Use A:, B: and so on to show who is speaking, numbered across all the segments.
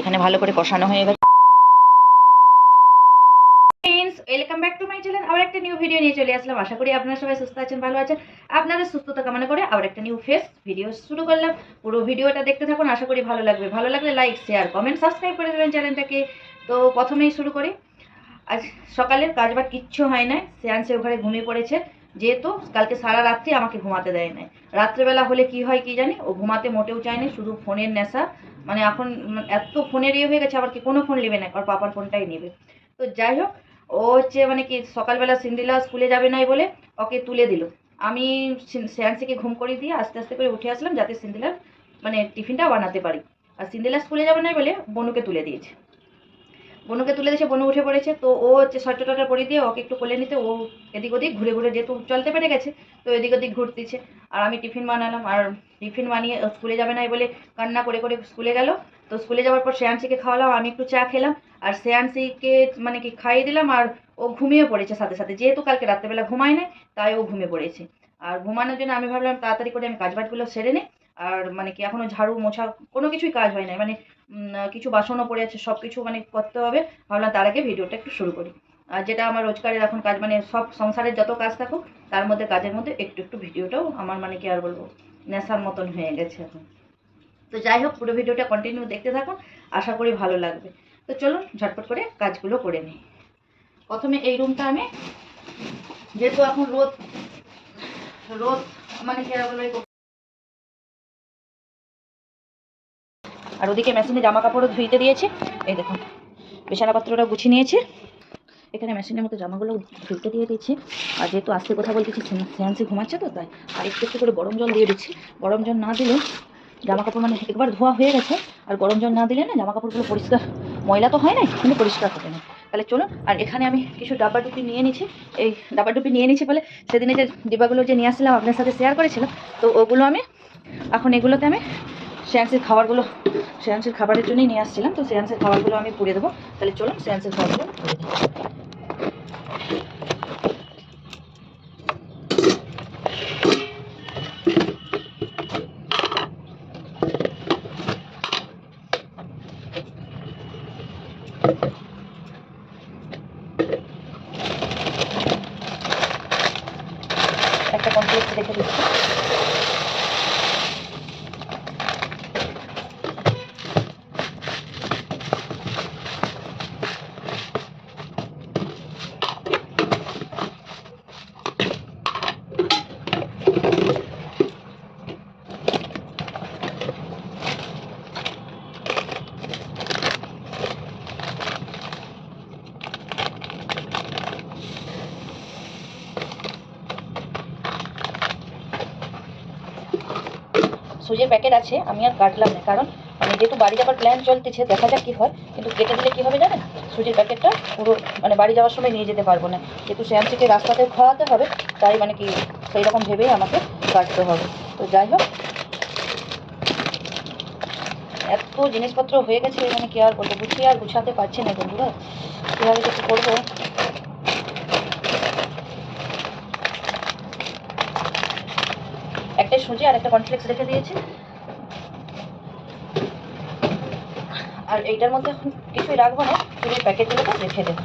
A: এখানে ভালো করে কষানো হয়ে গেছে। Welcome back to my channel আবার একটা নিউ ভিডিও নিয়ে চলে আসলাম। আশা করি আপনারা সবাই সুস্থ আছেন, ভালো আছেন। আপনারা সুস্থতা কামনা করে আবার একটা নিউ ফেস ভিডিও শুরু করলাম। পুরো ভিডিওটা দেখতে থাকুন, আশা করি ভালো লাগবে। ভালো লাগলে লাইক শেয়ার কমেন্ট সাবস্ক্রাইব করে দেবেন চ্যানেলটাকে তো প্রথমেই শুরু করি। আজ সকালের কাজ বাজ কিচ্ছু হয় না সেয়ান্সে ঘরে ঘুমিয়ে পড়েছে। যেহেতু কালকে সারা রাত্রি আমাকে ঘুমাতে দেয় নাই। রাত্রেবেলা হলে কি হয় কি জানি? ও ঘুমাতে মোটেও চায় না শুধু ফোনের নেশা। মানে এখন এত ফোনের ইয়ে হয়ে গেছে, আবার কি কোনো ফোন নেবে না, ওর পাপার ফোনটাই নেবে। তো যাই হোক, ও হচ্ছে মানে কি সকালবেলা সিন্দিলা স্কুলে যাবে নাই বলে ওকে তুলে দিল। আমি শ্রেয়াংশীকে ঘুম করে দিয়ে আস্তে আস্তে করে উঠে আসলাম যাতে সিন্দিলার মানে টিফিনটা বানাতে পারি। আর সিন্দিলা স্কুলে যাবে নাই বলে বনুকে তুলে দিয়েছে। বনুকে তুলে দিয়েছে, বনু উঠে পড়েছে। তো ও হচ্ছে টোয়েটার পরিয়ে দিয়ে ওকে একটু কোলে নিতে, ও এদিক ওদিক ঘুরে ঘুরে যেহেতু চলতে পেরে গেছে, তো এদিক ওদিক ঘুরতেছে। আর আমি টিফিন বানালাম, আর টিফিন বানিয়ে স্কুলে যাবে নাই বলে কান্না করে করে স্কুলে গেল। তো স্কুলে যাওয়ার পর শ্রেয়াংশীকে খাওয়ালাম, আমি একটু চা খেলাম, আর শ্রেয়াংশীকে মানে কি খাইয়ে দিলাম, আর ও ঘুমিয়ে পড়েছে সাথে সাথে। যেহেতু কালকে রাত্রেবেলা ঘুমায় নাই, তাই ও ঘুমিয়ে পড়েছে। আর ঘুমানোর জন্য আমি ভাবলাম তাড়াতাড়ি করে আমি কাজবাজগুলো সেরে নিই, আর মানে কি এখনও ঝাড়ু মোছা কোনো কিছুই কাজ হয় না মানে কিছু বাসনও পড়ে আছে সব কিছু মানে করতে হবে ভাবলাম তার আগে ভিডিওটা একটু শুরু করি। আর যেটা আমার রোজগারের এখন কাজ মানে সব সংসারের যত কাজ থাকুক, তার মধ্যে কাজের মধ্যে একটু একটু ভিডিওটাও আমার মানে কি আর বলব, নেশার মতন হয়ে গেছে এখন। তো যাই হোক, পুরো ভিডিওটা কন্টিনিউ দেখতে থাকুন, আশা করি ভালো লাগবে। তো চলুন, ঝটপট করে কাজগুলো করে নিই। প্রথমে এই রুমটা আমি, যেহেতু এখন রোদ রোদ মানে কি আর বলব আর ওদিকে মেশিনে জামা কাপড়ও ধুইতে দিয়েছে। এই দেখুন, বিছানাপত্রটা গুছিয়ে নিয়েছে। এখানে মেশিনের মতো জামাগুলো ধুইতে দিয়ে দিয়েছি। আর যেহেতু আস্তে কথা বলতেছি সেন্সি ঘুমাচ্ছে তো, তাই আর একটু একটু করে গরম জল দিয়ে দিচ্ছি। গরম জল না দিলে জামা কাপড় মানে একবার ধোয়া হয়ে গেছে। আর গরম জল না দিলে না জামা কাপড়গুলো পরিষ্কার, ময়লা তো হয় না, কিন্তু পরিষ্কার হবে না। তাহলে চলুন, আর এখানে আমি কিছু ডাব্বা ডুপি নিয়ে নিচ্ছি। এই ডাব্বা ডুপি নিয়ে নিচ্ছি বলে সেদিনে যে ডিব্বাগুলো যে নিয়ে আসছিলাম, আপনার সাথে শেয়ার করেছিলাম, তো ওগুলো আমি এখন এগুলোতে আমি শ্রেয়াংসের খাবারগুলো শ্রেয়াংসের খাবারের জন্যই নিয়ে আসছিলাম, তো শ্রেয়াংসের খাবারগুলো আমি পুড়ে দেবো। তাহলে চলুন শ্রেয়াংসের খাবারগুলো পুড়ে দিই একটা কমপ্লেক্স রেখে দিচ্ছি সুজির প্যাকেট আছে, আমি আর কাটলাম না। কারণ আমি যেহেতু বাড়ি যাওয়ার প্ল্যান চলতেছে, দেখা যাক কী হয়। কিন্তু কেটে দিলে কী হবে জানেন? সুজির প্যাকেটটা পুরো মানে বাড়ি যাওয়ার সময় নিয়ে যেতে পারব না। যেহেতু শ্যামসিকে রাস্তাতে খাওয়াতে হবে, তাই মানে কি সেই রকম ভেবেই আমাকে কাটতে হবে। তো যাই হোক, এত জিনিসপত্র হয়ে গেছে মানে কি আর বলব গুছিয়ে আর গুছাতে পারছি না বন্ধুরা। কীভাবে কিছু করব একটা সুজি আর একটা কনফ্লেক্স রেখে দিয়েছি। আর এইটার মধ্যে কিছুই রাখব না, পুরো প্যাকেটগুলোকে রেখে দেবো।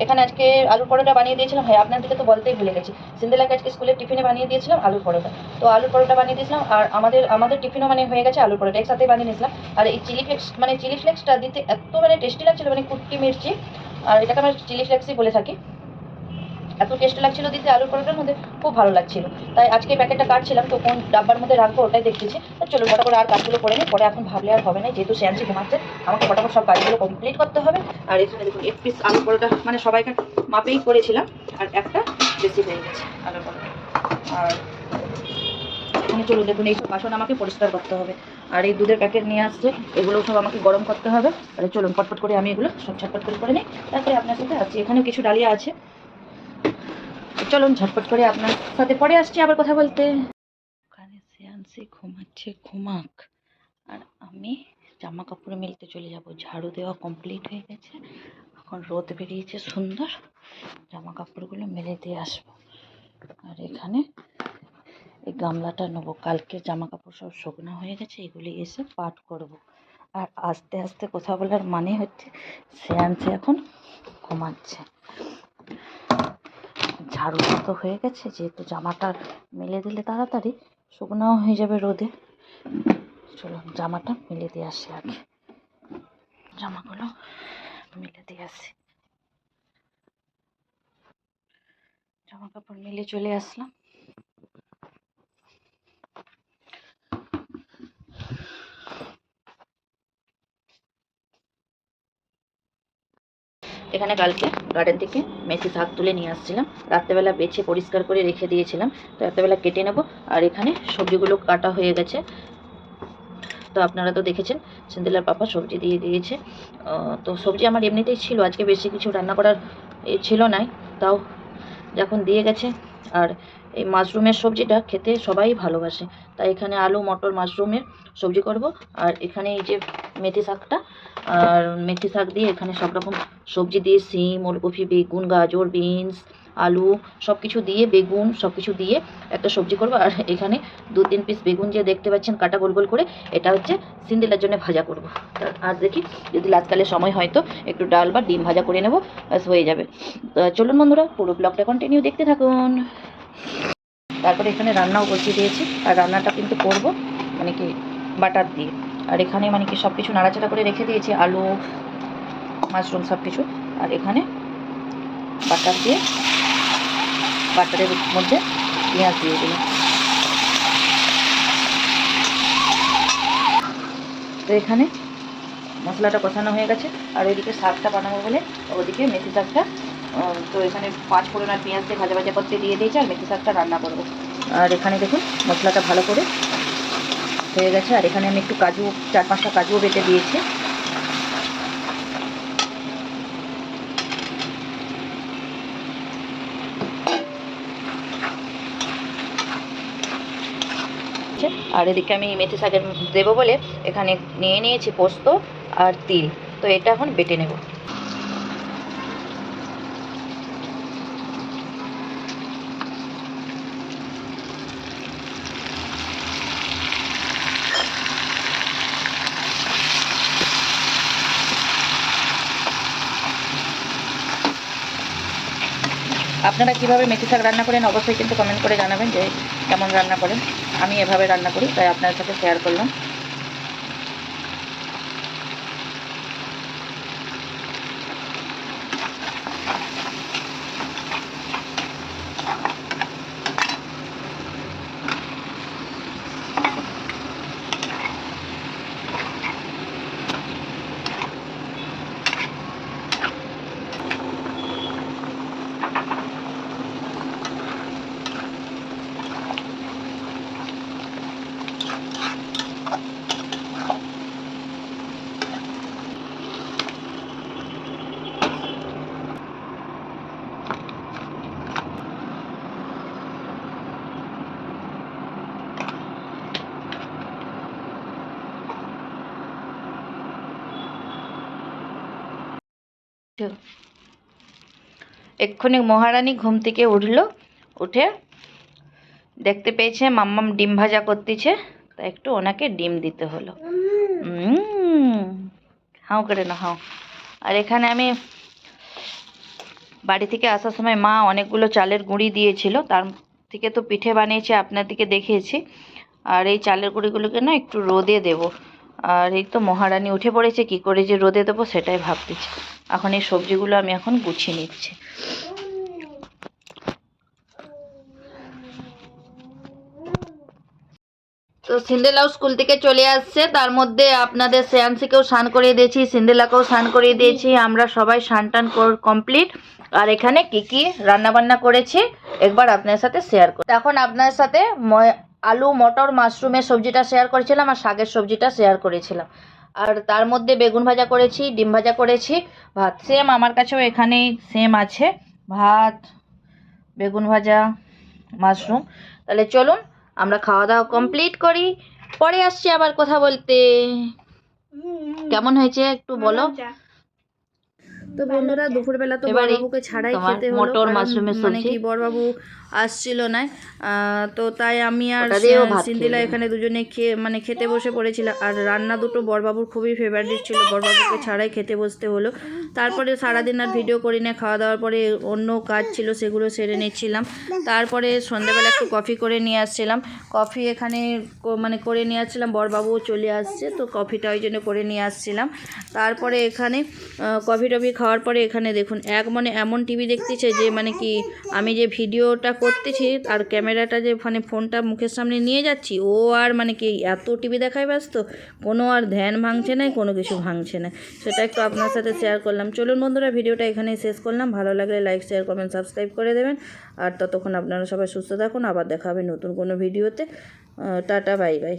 A: এখানে আজকে আলুর পরোটা বানিয়ে দিয়েছিলাম। হ্যাঁ আপনাদেরকে তো বলতেই ভুলে গেছি। সিন্দেলাকে আজকে স্কুলের টিফিনে বানিয়ে দিয়েছিলাম? আলুর পরোটা। তো আলুর পরোটা বানিয়ে দিয়েছিলাম। আর আমাদের আমাদের টিফিনও মানে হয়ে গেছে আলুর পরোটা। একসাথে বানিয়ে নিয়েছিলাম। আর এই চিলি ফ্লেক্স মানে চিলি ফ্লেক্সটা দিতে এত মানে টেস্টি লাগছিল মানে কুট্টি মির্চি। আর এটাকে আমরা চিলি ফ্লেক্সই বলে থাকি। এত টেস্টি লাগছিল দিতে আলুর পরোটার মধ্যে খুব ভালো লাগছিল। তাই আজকে প্যাকেটটা কাটছিলাম, তো কোন ডাব্বার মধ্যে রাখব ওটাই দেখতেছি। তো চলো ফটা করে আর কাজগুলো করে নিই, পরে এখন ভাবলে আর হবে না, যেহেতু শ্যামসি ঘুমাচ্ছে, আমাকে ফটাফট সব কাজগুলো কমপ্লিট করতে হবে। আর এখানে দেখুন, এক পিস আলুর পরোটা মানে সবাইকে মাপেই করেছিলাম, আর একটা বেশি হয়ে গেছে আলুর পরোটা। আর এখানে চলুন দেখুন এইসব বাসন আমাকে পরিষ্কার করতে হবে। আর এই দুধের প্যাকেট নিয়ে আসছে এগুলো সব আমাকে গরম করতে হবে। আর চলুন, পটপট করে আমি এগুলো সব ঝটপট করে করে নিই। তারপরে আপনার সাথে আসছি এখানেও কিছু ডালিয়া আছে। চলুন, ঝটপট করে আপনার সাথে পরে আসছি আবার কথা বলতে। ওখানে শ্রেয়াংশী ঘুমাচ্ছে, ঘুমাক। আর আমি জামা কাপড় মেলতে চলে যাব। ঝাড়ু দেওয়া কমপ্লিট হয়ে গেছে। এখন রোদ বেরিয়েছে, সুন্দর। জামা কাপড়গুলো মেলে দিয়ে আসব। আর এখানে এই গামলাটা নেব। কালকে জামা কাপড় সব শুকনো হয়ে গেছে, এগুলি এসে পাট করব। আর আস্তে আস্তে কথা বলার মানে হচ্ছে, শ্রেয়াংশে এখন ঘুমাচ্ছে। ঝাড়ু তো হয়ে গেছে, যেহেতু জামাটা মেলে দিলে তাড়াতাড়ি শুকনাও হয়ে যাবে রোদে। চলো জামাটা মেলে দিয়ে আসি আগে। জামাগুলো মেলে দিয়ে আসি। জামা কাপড় মেলে চলে আসলাম। এখানে কালকে গার্ডেন থেকে মেথি শাক তুলে নিয়ে আসছিলাম। রাত্রেবেলা বেছে পরিষ্কার করে রেখে দিয়েছিলাম। তো রাত্রেবেলা কেটে নেব। আর এখানে সবজিগুলো কাটা হয়ে গেছে। তো আপনারা তো দেখেছেন, সেন্দিলার পাপা সবজি দিয়ে দিয়েছে। তো সবজি আমার এমনিতেই ছিল। আজকে বেশি কিছু রান্না করার এ ছিল নাই। তাও যখন দিয়ে গেছে, আর এই মাশরুমের সবজিটা খেতে সবাই ভালোবাসে। তাই এখানে আলু, মটর, মাশরুমের সবজি করব। আর এখানে এই যে মেথি শাকটা আর মেথি শাক দিয়ে এখানে সব রকম সবজি দিয়ে সিম, ওলকপি, বেগুন, গাজর, বিনস, আলু সব কিছু দিয়ে বেগুন সব কিছু দিয়ে একটা সবজি করব। আর এখানে দু তিন পিস বেগুন যে দেখতে পাচ্ছেন কাটা গোল গোল করে, এটা হচ্ছে সিন্দিলার জন্য ভাজা করব। আর দেখি, যদি লাতকালে সময় হয় তো একটু ডাল বা ডিম ভাজা করে নেব, ব্যাস হয়ে যাবে। চলুন বন্ধুরা, পুরো ব্লগটা কন্টিনিউ দেখতে থাকুন। তারপরে এখানে রান্নাও বসিয়ে দিয়েছি। আর রান্নাটা কিন্তু করব মানে কি, বাটার দিয়ে। আর এখানে মানে কি সব কিছু নাড়াচাড়া করে রেখে দিয়েছি, আলু, মাশরুম সব কিছু আর এখানে বাটার দিয়ে, বাটারের মধ্যে পেঁয়াজ দিয়ে দিলাম। তো এখানে মশলাটা কষানো হয়ে গেছে, আর ওইদিকে শাকটা বানাবো বলে ওদিকে মেথি শাকটা তো এখানে পাঁচ ফোড়ন আর পেঁয়াজ ভাজা ভাজা করতে দিয়ে দিয়েছি, আর মেথি শাকটা রান্না করব। আর এখানে দেখুন মশলাটা ভালো করে হয়ে গেছে। আর এখানে আমি একটু কাজু, চার পাঁচটা কাজুও বেটে দিয়েছি। আর এদিকে আমি মেথি শাকের দেবো বলে এখানে নিয়ে নিয়েছি পোস্ত আর তিল। তো এটা এখন বেটে নেব। আপনারা কীভাবে মেথি শাক রান্না করেন, অবশ্যই কিন্তু কমেন্ট করে জানাবেন যে কেমন রান্না করেন। আমি এভাবে রান্না করি, তাই আপনার সাথে শেয়ার করলাম। এক্ষুনি মহারানী ঘুম থেকে উঠল, উঠে দেখতে পেয়েছে মাম্মাম ডিম ভাজা করতেছে, তা একটু ওনাকে ডিম দিতে হলো। হাও করে না, হাও। আর এখানে আমি বাড়ি থেকে আসার সময় মা অনেকগুলো চালের গুঁড়ি দিয়েছিল, তার থেকে তো পিঠে বানিয়েছে, আপনাদেরকে দেখিয়েছি। আর এই চালের গুঁড়িগুলোকে না একটু রোদে দেব। আর এই তো মহারানী উঠে পড়েছে, কি করে যে রোদে দেবো সেটাই ভাবতেছি। এখন এই সবজিগুলো আমি এখন গুছিয়ে নিচ্ছি। তো সিন্দেলাও স্কুল থেকে চলে আসছে। তার মধ্যে আপনাদের শ্রেয়াংশীকেও স্নান করিয়ে দিয়েছি সিন্দেলাকেও স্নান করিয়ে দিয়েছি। আমরা সবাই স্নান টান কমপ্লিট আর এখানে কি কি রান্না বান্না করেছি, একবার আপনার সাথে শেয়ার করি। এখন আপনার সাথে আলু, মটর, মাশরুমের সবজিটা শেয়ার করেছিলাম আর শাকের সবজিটা শেয়ার করেছিলাম। আর তার মধ্যে বেগুন ভাজা করেছি ডিম ভাজা করেছি ভাত সেম আমার কাছেও এখানেই সেম আছে। ভাত বেগুন ভাজা মাশরুম তাহলে চলুন আমরা খাওয়া দাওয়া কমপ্লিট করি। পরে আসছি আবার কথা বলতে। কেমন হয়েছে একটু বলো?
B: তো বন্ধুরা দুপুরবেলা তো বড়বাবুকে ছাড়াই খেতে হলো
A: মটর মাশরুমের
B: মানে
A: সবজি।
B: কি বড়বাবু আসছিল না। তো তাই আমি আর সিন্দিলা এখানে দুজনে খেয়ে মানে খেতে বসে পড়েছিলাম আর রান্না দুটো বড়বাবুর খুবই ফেভারিট ছিল। বড়বাবুকে ছাড়াই খেতে বসতে হলো। তারপরে সারাদিন আর ভিডিও করি না। খাওয়া দাওয়ার পরে অন্য কাজ ছিল সেগুলো সেরে নিচ্ছিলাম। তারপরে সন্ধ্যেবেলা একটু কফি করে নিয়ে আসছিলাম। কফি এখানে মানে করে নিয়ে আসছিলাম। বড়বাবুও চলে আসছে তো কফিটা ওই জন্য করে নিয়ে আসছিলাম। তারপরে এখানে কফি টফি খাওয়ার পরে এখানে দেখুন এক মনে এমন টিভি দেখতেছে যে মানে কি আমি যে ভিডিওটা করতেছি, আর ক্যামেরাটা যে মানে ফোনটা মুখের সামনে নিয়ে যাচ্ছি, ও আর মানে কি এত টিভি দেখায় ব্যস্ত? কোনো আর ধ্যান ভাঙছে না, কোনো কিছু ভাঙছে না। সেটা একটু আপনার সাথে শেয়ার করলাম। চলুন বন্ধুরা, ভিডিওটা এখানেই শেষ করলাম। ভালো লাগলে লাইক শেয়ার কমেন্ট সাবস্ক্রাইব করে দেবেন। আর ততক্ষণ আপনারা সবাই সুস্থ থাকুন। আবার দেখা হবে নতুন কোনো ভিডিওতে। Tata bye bye